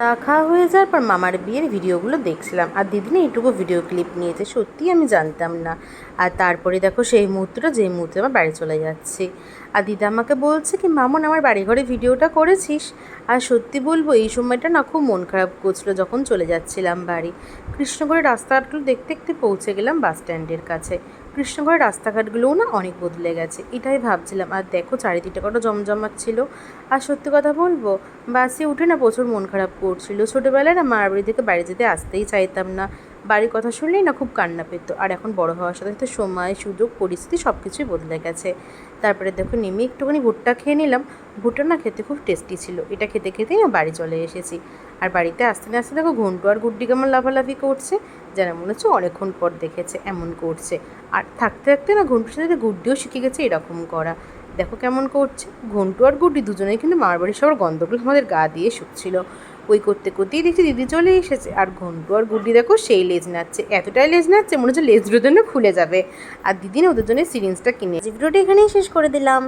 খাওয়া হয়ে যাওয়ার পর মামার বিয়ের ভিডিওগুলো দেখছিলাম। আর দিদিনে এইটুকু ভিডিও ক্লিপ নিয়েছে, সত্যিই আমি জানতাম না। আর তারপরে দেখো সেই মুহূর্তটা, যেই মুহূর্তে আমার বাড়ি চলে যাচ্ছি। আর দিদা আমাকে বলছে কি, মামন, আমার বাড়িঘরে ভিডিওটা করেছিস? আর সত্যি বলব, এই সময়টা না খুব মন খারাপ করছিল যখন চলে যাচ্ছিলাম বাড়ি। কৃষ্ণগড়ের রাস্তাঘাটগুলো দেখতে দেখতে পৌঁছে গেলাম বাস স্ট্যান্ডের কাছে। কৃষ্ণগড়ের রাস্তাঘাটগুলোও না অনেক বদলে গেছে। এটাই ভাবছিলাম। আর দেখো, চারিদিকটা কত জমজমাট ছিল। আর সত্যি কথা বলব, বাসে উঠে না প্রচুর মন খারাপ করছিল। ছোটোবেলায় না মার বাড়ি থেকে বাড়ি যেতে আসতেই চাইতাম না। বাড়ির কথা শুনলেই না খুব কান্না পেত। আর এখন বড় হওয়ার সাথে সাথে সময়, সুযোগ, পরিস্থিতি সব কিছুই বদলে গেছে। তারপরে দেখো নেমে একটুখানি ভুট্টা খেয়ে নিলাম। ভুট্টা না খেতে খুব টেস্টি ছিল। এটা খেতে খেতেই না বাড়ি চলে এসেছি। আর বাড়িতে আসতে না আসতে দেখো ঘন্টু আর গুড্ডি কেমন লাফালাফি করছে। যেন মনে হচ্ছে অনেকক্ষণ পর দেখেছে, এমন করছে। আর থাকতে থাকতে না ঘন্টুর সাথে গুড্ডিও শিখে গেছে এরকম করা। দেখো কেমন করছে। ঘন্টু আর গুড্ডি দুজনেই কিন্তু মার বাড়ির সবার গন্ধগুলো আমাদের গা দিয়ে শুকছিল। ওই করতে করতেই দেখছি দিদি চলে এসেছে। আর ঘন্টু আর গুড্ডি দেখো সেই লেজ নাচ্ছে এতটাই লেজ নাচ্ছে মনে হচ্ছে লেজ জন্য খুলে যাবে। আর দিদি না ওদের জন্য সিরিঞ্জটা কিনে ভিডিওটা এখানেই শেষ করে দিলাম।